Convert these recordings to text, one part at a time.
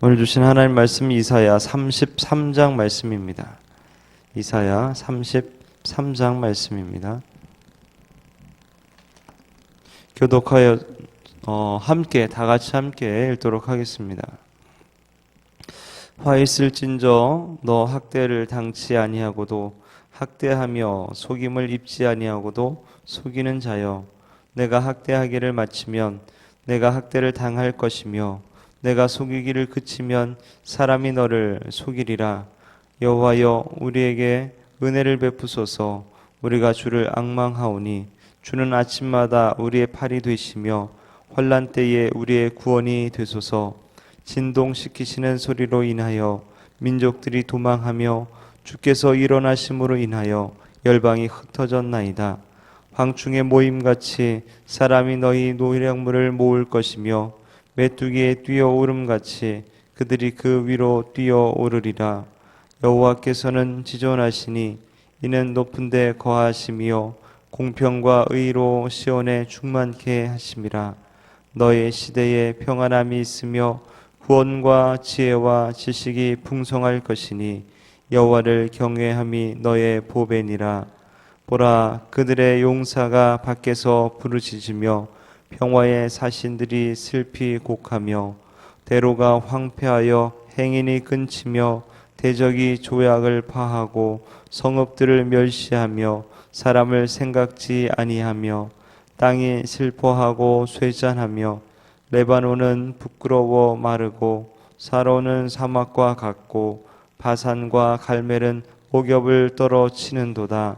오늘 주신 하나님 말씀 이사야 33장 말씀입니다. 이사야 33장 말씀입니다. 교독하여 어, 함께 다 같이 함께 읽도록 하겠습니다. 화 있을진저 너 학대를 당치 아니하고도 학대하며 속임을 입지 아니하고도 속이는 자여 내가 학대하기를 마치면 내가 학대를 당할 것이며 내가 속이기를 그치면 사람이 너를 속이리라. 여호와여 우리에게 은혜를 베푸소서. 우리가 주를 악망하오니 주는 아침마다 우리의 팔이 되시며 환란 때에 우리의 구원이 되소서. 진동시키시는 소리로 인하여 민족들이 도망하며 주께서 일어나심으로 인하여 열방이 흩어졌나이다. 황충의 모임같이 사람이 너희 노량물을 모을 것이며 메뚜기에 뛰어오름같이 그들이 그 위로 뛰어오르리라. 여호와께서는 지존하시니 이는 높은 데 거하심이요 공평과 의로 시온에 충만케 하심이라. 너의 시대에 평안함이 있으며 구원과 지혜와 지식이 풍성할 것이니 여호와를 경외함이 너의 보배니라. 보라 그들의 용사가 밖에서 부르짖으며 평화의 사신들이 슬피 곡하며 대로가 황폐하여 행인이 끊치며 대적이 조약을 파하고 성읍들을 멸시하며 사람을 생각지 아니하며 땅이 슬퍼하고 쇠잔하며 레바논은 부끄러워 마르고 사로는 사막과 같고 바산과 갈멜은 옥엽을 떨어치는도다.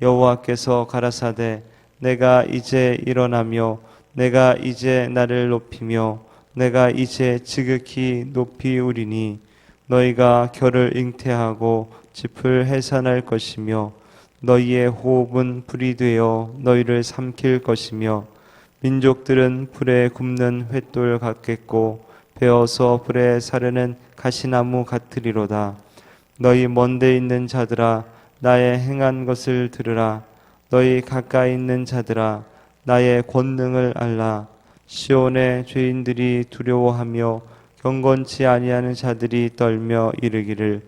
여호와께서 가라사대 내가 이제 일어나며 내가 이제 나를 높이며 내가 이제 지극히 높이 우리니 너희가 결을 잉태하고 짚을 해산할 것이며 너희의 호흡은 불이 되어 너희를 삼킬 것이며 민족들은 불에 굽는 횃돌 같겠고 베어서 불에 사르는 가시나무 같으리로다. 너희 먼데 있는 자들아 나의 행한 것을 들으라. 너희 가까이 있는 자들아 나의 권능을 알라. 시온의 죄인들이 두려워하며 경건치 아니하는 자들이 떨며 이르기를.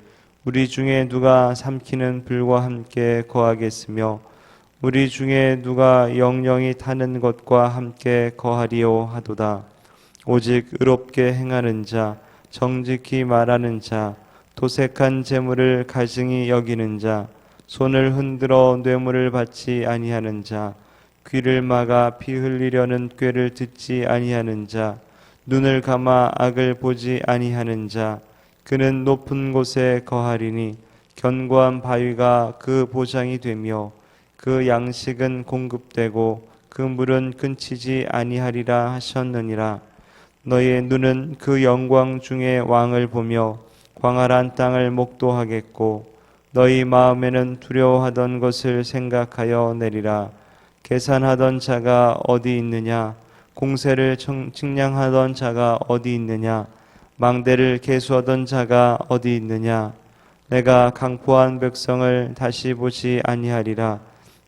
우리 중에 누가 삼키는 불과 함께 거하겠으며? 우리 중에 누가 영영이 타는 것과 함께 거하리오 하도다. 오직 의롭게 행하는 자 정직히 말하는 자 도색한 재물을 가증히 여기는 자 손을 흔들어 뇌물을 받지 아니하는 자 귀를 막아 피 흘리려는 꾀를 듣지 아니하는 자 눈을 감아 악을 보지 아니하는 자 그는 높은 곳에 거하리니 견고한 바위가 그 보장이 되며 그 양식은 공급되고 그 물은 끊치지 아니하리라 하셨느니라. 너의 눈은 그 영광 중에 왕을 보며 광활한 땅을 목도하겠고 너희 마음에는 두려워하던 것을 생각하여 내리라 계산하던 자가 어디 있느냐? 공세를 측량하던 자가 어디 있느냐? 망대를 계수하던 자가 어디 있느냐? 내가 강포한 백성을 다시 보지 아니하리라.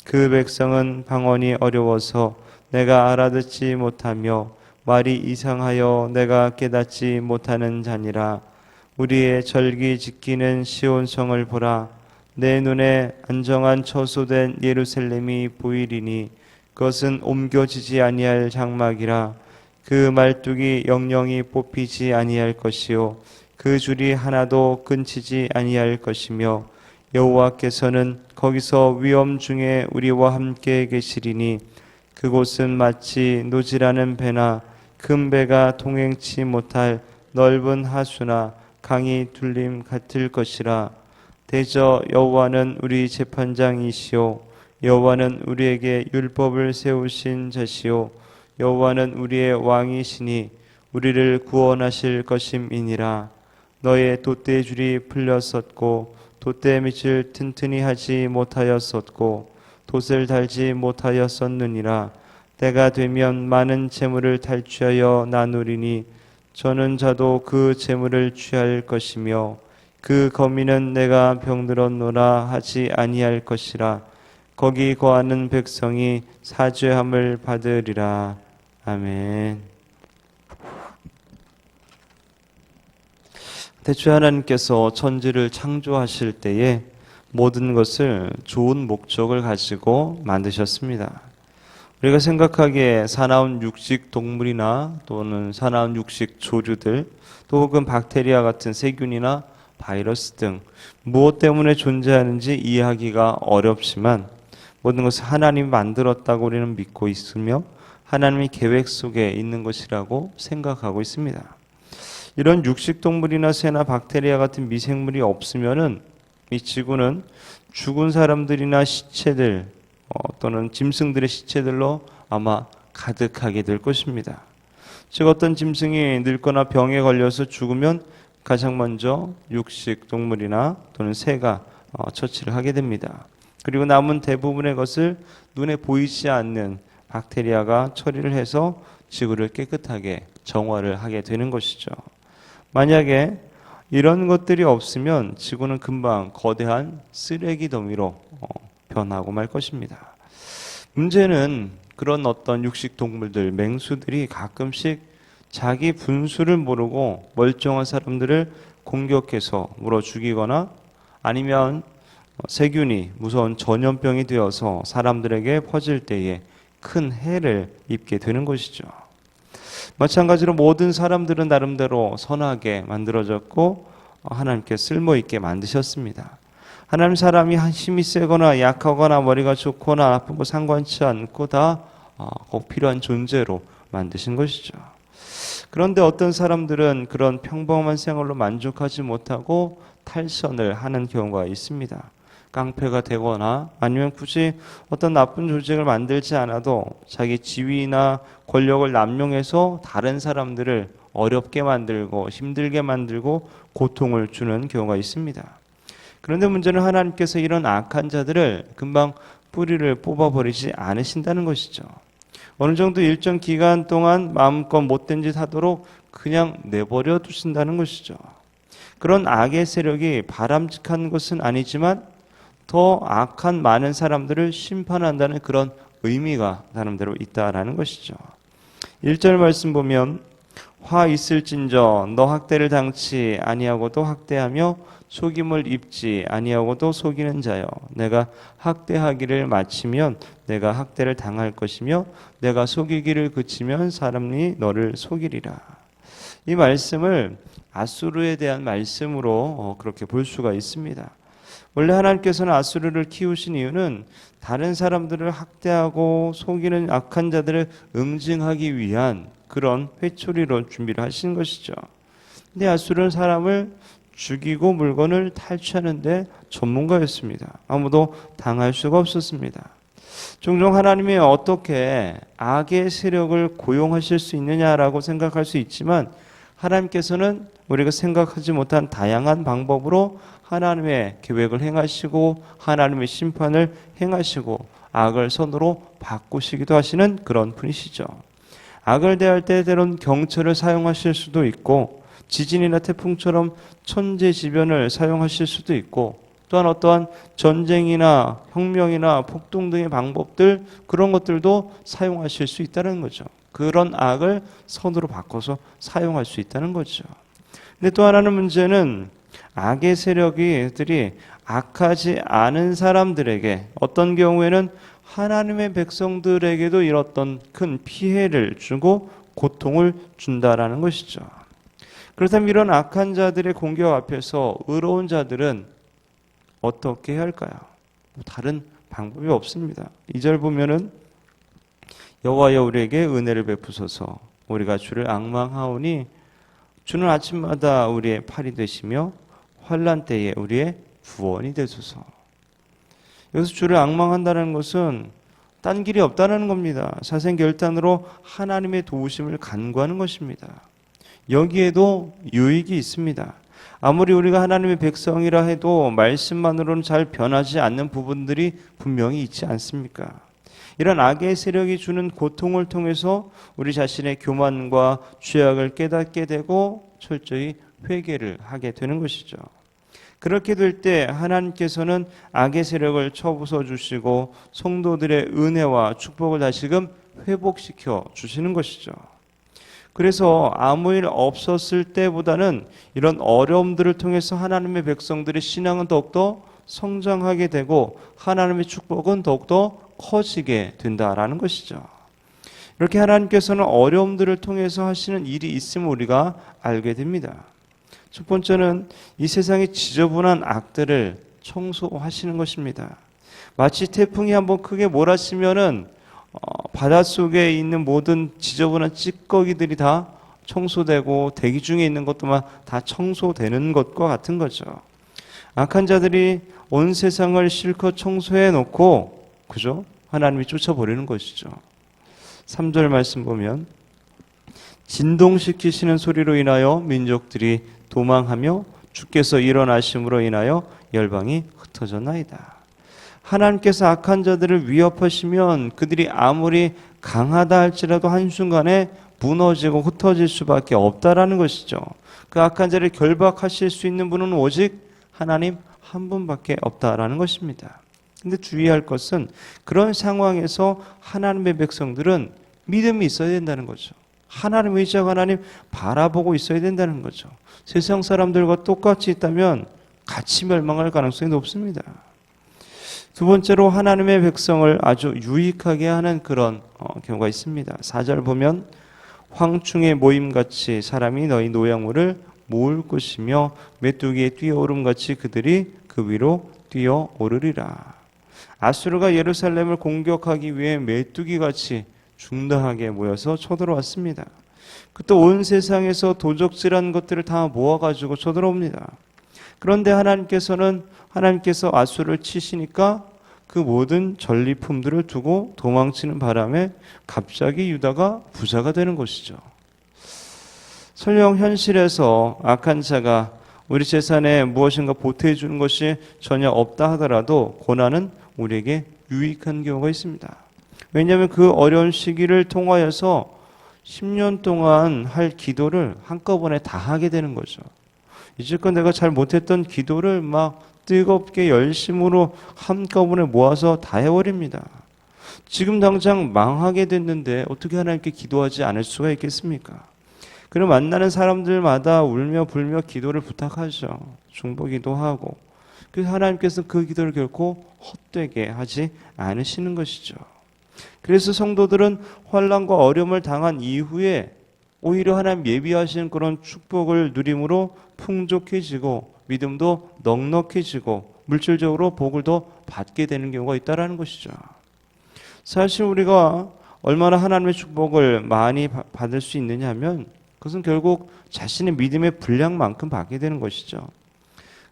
그 백성은 방언이 어려워서 내가 알아듣지 못하며 말이 이상하여 내가 깨닫지 못하는 자니라. 우리의 절기 지키는 시온성을 보라 내 눈에 안정한 처소된 예루살렘이 보이리니 그것은 옮겨지지 아니할 장막이라 그 말뚝이 영영이 뽑히지 아니할 것이요 그 줄이 하나도 끊치지 아니할 것이며 여호와께서는 거기서 위험 중에 우리와 함께 계시리니 그곳은 마치 노지라는 배나 큰 배가 통행치 못할 넓은 하수나 강이 둘림 같을 것이라 대저 여호와는 우리 재판장이시오 여호와는 우리에게 율법을 세우신 자시오 여호와는 우리의 왕이시니 우리를 구원하실 것임이니라. 너의 돛대줄이 풀렸었고 돛대 밑을 튼튼히 하지 못하였었고 돛을 달지 못하였었느니라. 때가 되면 많은 재물을 탈취하여 나누리니 저는 자도 그 재물을 취할 것이며 그 거미는 내가 병들었노라 하지 아니할 것이라 거기 거하는 백성이 사죄함을 받으리라 아멘. 대체 하나님께서 천지를 창조하실 때에 모든 것을 좋은 목적을 가지고 만드셨습니다. 우리가 생각하기에 사나운 육식 동물이나 또는 사나운 육식 조류들 또 혹은 박테리아 같은 세균이나 바이러스 등 무엇 때문에 존재하는지 이해하기가 어렵지만 모든 것을 하나님이 만들었다고 우리는 믿고 있으며 하나님의 계획 속에 있는 것이라고 생각하고 있습니다. 이런 육식 동물이나 새나 박테리아 같은 미생물이 없으면은 이 지구는 죽은 사람들이나 시체들 어, 또는 짐승들의 시체들로 아마 가득하게 될 것입니다. 즉 어떤 짐승이 늙거나 병에 걸려서 죽으면 가장 먼저 육식 동물이나 또는 새가 어, 처치를 하게 됩니다. 그리고 남은 대부분의 것을 눈에 보이지 않는 박테리아가 처리를 해서 지구를 깨끗하게 정화를 하게 되는 것이죠. 만약에 이런 것들이 없으면 지구는 금방 거대한 쓰레기 더미로 어, 변하고 말 것입니다. 문제는 그런 어떤 육식 동물들, 맹수들이 가끔씩 자기 분수를 모르고 멀쩡한 사람들을 공격해서 물어 죽이거나 아니면 세균이 무서운 전염병이 되어서 사람들에게 퍼질 때에 큰 해를 입게 되는 것이죠. 마찬가지로 모든 사람들은 나름대로 선하게 만들어졌고 하나님께 쓸모 있게 만드셨습니다. 하나님 사람이 힘이 세거나 약하거나 머리가 좋거나 나쁘고 상관치 않고 다꼭 어, 필요한 존재로 만드신 것이죠. 그런데 어떤 사람들은 그런 평범한 생활로 만족하지 못하고 탈선을 하는 경우가 있습니다. 깡패가 되거나 아니면 굳이 어떤 나쁜 조직을 만들지 않아도 자기 지위나 권력을 남용해서 다른 사람들을 어렵게 만들고 힘들게 만들고 고통을 주는 경우가 있습니다. 그런데 문제는 하나님께서 이런 악한 자들을 금방 뿌리를 뽑아버리지 않으신다는 것이죠. 어느 정도 일정 기간 동안 마음껏 못된 짓 하도록 그냥 내버려 두신다는 것이죠. 그런 악의 세력이 바람직한 것은 아니지만 더 악한 많은 사람들을 심판한다는 그런 의미가 나름대로 있다라는 것이죠. 1절 말씀 보면 화 있을진저 너 학대를 당치 아니하고도 학대하며 속임을 입지 아니하고도 속이는 자여 내가 학대하기를 마치면 내가 학대를 당할 것이며 내가 속이기를 그치면 사람이 너를 속이리라. 이 말씀을 아수르에 대한 말씀으로 어, 그렇게 볼 수가 있습니다. 원래 하나님께서는 아수르를 키우신 이유는 다른 사람들을 학대하고 속이는 악한 자들을 응징하기 위한 그런 회초리로 준비를 하신 것이죠. 근데 아수르는 사람을 죽이고 물건을 탈취하는데 전문가였습니다. 아무도 당할 수가 없었습니다. 종종 하나님이 어떻게 악의 세력을 고용하실 수 있느냐라고 생각할 수 있지만 하나님께서는 우리가 생각하지 못한 다양한 방법으로 하나님의 계획을 행하시고 하나님의 심판을 행하시고 악을 선으로 바꾸시기도 하시는 그런 분이시죠. 악을 대할 때 때론 경찰을 사용하실 수도 있고 지진이나 태풍처럼 천재지변을 사용하실 수도 있고 또한 어떠한 전쟁이나 혁명이나 폭동 등의 방법들 그런 것들도 사용하실 수 있다는 거죠. 그런 악을 선으로 바꿔서 사용할 수 있다는 거죠. 근데 또 하나는 문제는 악의 세력이 들이 악하지 않은 사람들에게 어떤 경우에는 하나님의 백성들에게도 이렇던 큰 피해를 주고 고통을 준다라는 것이죠. 그렇다면 이런 악한 자들의 공격 앞에서 의로운 자들은 어떻게 해야 할까요? 뭐 다른 방법이 없습니다. 이절 보면은 여호와여 우리에게 은혜를 베푸소서 우리가 주를 악망하오니 주는 아침마다 우리의 팔이 되시며 환란 때에 우리의 구원이 되소서. 여기서 주를 악망한다는 것은 딴 길이 없다는 겁니다. 사생결단으로 하나님의 도우심을 간구하는 것입니다. 여기에도 유익이 있습니다. 아무리 우리가 하나님의 백성이라 해도 말씀만으로는 잘 변하지 않는 부분들이 분명히 있지 않습니까? 이런 악의 세력이 주는 고통을 통해서 우리 자신의 교만과 죄악을 깨닫게 되고 철저히 회개를 하게 되는 것이죠. 그렇게 될 때 하나님께서는 악의 세력을 쳐부숴 주시고 성도들의 은혜와 축복을 다시금 회복시켜 주시는 것이죠. 그래서 아무 일 없었을 때보다는 이런 어려움들을 통해서 하나님의 백성들의 신앙은 더욱더 성장하게 되고 하나님의 축복은 더욱더 커지게 된다라는 것이죠. 이렇게 하나님께서는 어려움들을 통해서 하시는 일이 있음을 우리가 알게 됩니다. 첫 번째는 이 세상의 지저분한 악들을 청소하시는 것입니다. 마치 태풍이 한번 크게 몰아치면은 어, 바닷속에 있는 모든 지저분한 찌꺼기들이 다 청소되고 대기 중에 있는 것도만 다 청소되는 것과 같은 거죠. 악한 자들이 온 세상을 실컷 청소해 놓고 그죠? 하나님이 쫓아버리는 것이죠. 3절 말씀 보면 진동시키시는 소리로 인하여 민족들이 도망하며 주께서 일어나심으로 인하여 열방이 흩어졌나이다. 하나님께서 악한 자들을 위협하시면 그들이 아무리 강하다 할지라도 한순간에 무너지고 흩어질 수밖에 없다라는 것이죠. 그 악한 자를 결박하실 수 있는 분은 오직 하나님 한 분밖에 없다라는 것입니다. 근데 주의할 것은 그런 상황에서 하나님의 백성들은 믿음이 있어야 된다는 거죠. 하나님 의지하고 하나님 바라보고 있어야 된다는 거죠. 세상 사람들과 똑같이 있다면 같이 멸망할 가능성이 높습니다. 두 번째로 하나님의 백성을 아주 유익하게 하는 그런 어, 경우가 있습니다. 4절 보면 황충의 모임같이 사람이 너희 노양물을 모을 것이며 메뚜기의 뛰어오름같이 그들이 그 위로 뛰어오르리라. 아수르가 예루살렘을 공격하기 위해 메뚜기 같이 중당하게 모여서 쳐들어왔습니다. 그또온 세상에서 도적질한 것들을 다 모아가지고 쳐들어옵니다. 그런데 하나님께서는 하나님께서 아수를 치시니까 그 모든 전리품들을 두고 도망치는 바람에 갑자기 유다가 부자가 되는 것이죠. 설령 현실에서 악한 자가 우리 재산에 무엇인가 보태해 주는 것이 전혀 없다 하더라도 고난은 우리에게 유익한 경우가 있습니다. 왜냐하면 그 어려운 시기를 통하여서 10년 동안 할 기도를 한꺼번에 다 하게 되는 거죠. 이제껏 내가 잘 못했던 기도를 막 뜨겁게 열심으로 한꺼번에 모아서 다 해버립니다. 지금 당장 망하게 됐는데 어떻게 하나님께 기도하지 않을 수가 있겠습니까? 그럼 만나는 사람들마다 울며 불며 기도를 부탁하죠. 중보기도 하고. 그래서 하나님께서 그 기도를 결코 헛되게 하지 않으시는 것이죠. 그래서 성도들은 환란과 어려움을 당한 이후에 오히려 하나님 예비하신 그런 축복을 누림으로 풍족해지고 믿음도 넉넉해지고 물질적으로 복을 더 받게 되는 경우가 있다라는 것이죠. 사실 우리가 얼마나 하나님의 축복을 많이 바- 받을 수 있느냐 하면 그것은 결국 자신의 믿음의 분량만큼 받게 되는 것이죠.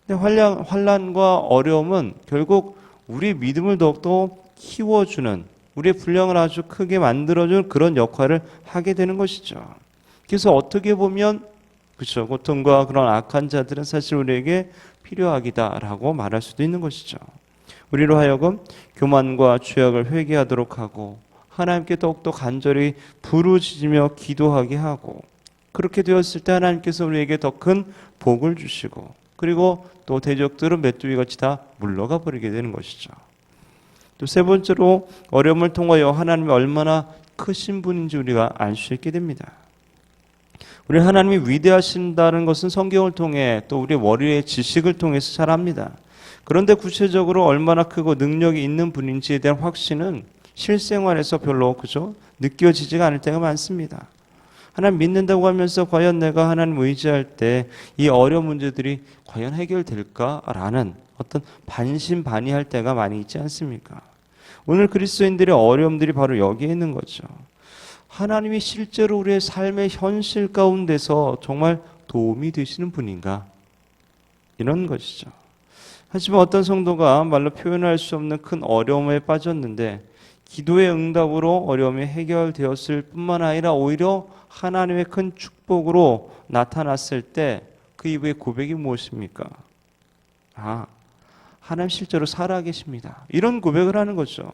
근데 환란, 환란과 어려움은 결국 우리 믿음을 더욱더 키워주는 우리의 분량을 아주 크게 만들어주는 그런 역할을 하게 되는 것이죠. 그래서 어떻게 보면 그렇죠. 고통과 그런 악한 자들은 사실 우리에게 필요하기다라고 말할 수도 있는 것이죠. 우리로 하여금 교만과 죄악을 회개하도록 하고 하나님께 더욱더 간절히 부르짖으며 기도하게 하고 그렇게 되었을 때 하나님께서 우리에게 더 큰 복을 주시고 그리고 또 대적들은 메뚜기 같이 다 물러가 버리게 되는 것이죠. 또 세 번째로 어려움을 통하여 하나님이 얼마나 크신 분인지 우리가 알 수 있게 됩니다. 우리 하나님이 위대하신다는 것은 성경을 통해 또 우리 머리의 지식을 통해서 잘 압니다. 그런데 구체적으로 얼마나 크고 능력이 있는 분인지에 대한 확신은 실생활에서 별로 그죠 느껴지지가 않을 때가 많습니다. 하나님 믿는다고 하면서 과연 내가 하나님 의지할 때 이 어려운 문제들이 과연 해결될까라는 어떤 반신반의할 때가 많이 있지 않습니까? 오늘 그리스도인들의 어려움들이 바로 여기에 있는 거죠. 하나님이 실제로 우리의 삶의 현실 가운데서 정말 도움이 되시는 분인가? 이런 것이죠. 하지만 어떤 성도가 말로 표현할 수 없는 큰 어려움에 빠졌는데 기도의 응답으로 어려움이 해결되었을 뿐만 아니라 오히려 하나님의 큰 축복으로 나타났을 때 그 이후의 고백이 무엇입니까? 아, 하나님 실제로 살아계십니다. 이런 고백을 하는 거죠.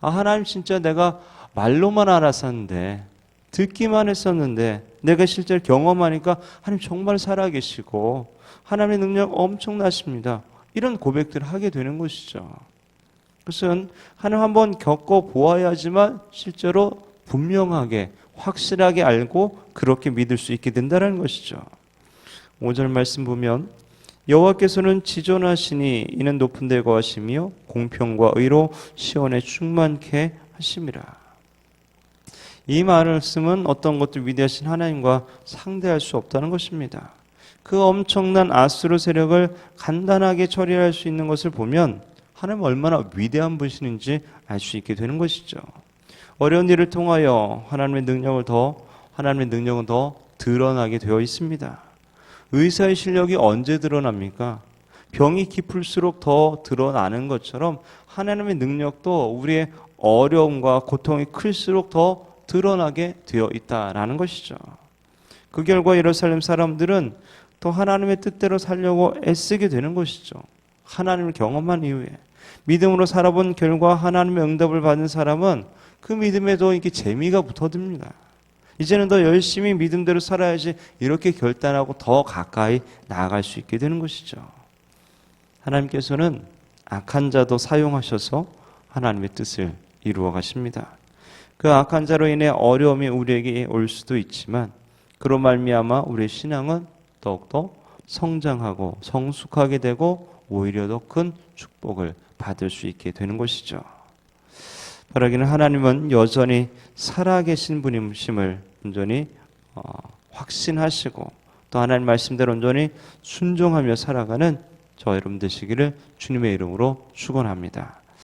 아, 하나님 진짜 내가 말로만 알았었는데, 듣기만 했었는데, 내가 실제로 경험하니까 하나님 정말 살아계시고, 하나님의 능력 엄청나십니다. 이런 고백들을 하게 되는 것이죠. 그것은 하나님 한번 겪어 보아야지만 실제로 분명하게 확실하게 알고 그렇게 믿을 수 있게 된다는 것이죠. 5절 말씀 보면 여호와께서는 지존하시니 이는 높은 데 거하시며 공평과 의로 시온에 충만케 하심이라. 이 말씀은 어떤 것도 위대하신 하나님과 상대할 수 없다는 것입니다. 그 엄청난 아수르 세력을 간단하게 처리할 수 있는 것을 보면 하나님 얼마나 위대한 분이신지 알 수 있게 되는 것이죠. 어려운 일을 통하여 하나님의 능력을 더 하나님의 능력은 더 드러나게 되어 있습니다. 의사의 실력이 언제 드러납니까? 병이 깊을수록 더 드러나는 것처럼 하나님의 능력도 우리의 어려움과 고통이 클수록 더 드러나게 되어 있다라는 것이죠. 그 결과 예루살렘 사람들은 또 하나님의 뜻대로 살려고 애쓰게 되는 것이죠. 하나님을 경험한 이후에 믿음으로 살아본 결과 하나님의 응답을 받은 사람은 그 믿음에도 이렇게 재미가 붙어듭니다. 이제는 더 열심히 믿음대로 살아야지 이렇게 결단하고 더 가까이 나아갈 수 있게 되는 것이죠. 하나님께서는 악한 자도 사용하셔서 하나님의 뜻을 이루어 가십니다. 그 악한 자로 인해 어려움이 우리에게 올 수도 있지만 그로 말미암아 우리의 신앙은 더욱더 성장하고 성숙하게 되고 오히려 더 큰 축복을 받을 수 있게 되는 것이죠. 바라기는 하나님은 여전히 살아계신 분임심을 온전히 어, 확신하시고 또 하나님 말씀대로 온전히 순종하며 살아가는 저 여러분 되시기를 주님의 이름으로 축원합니다.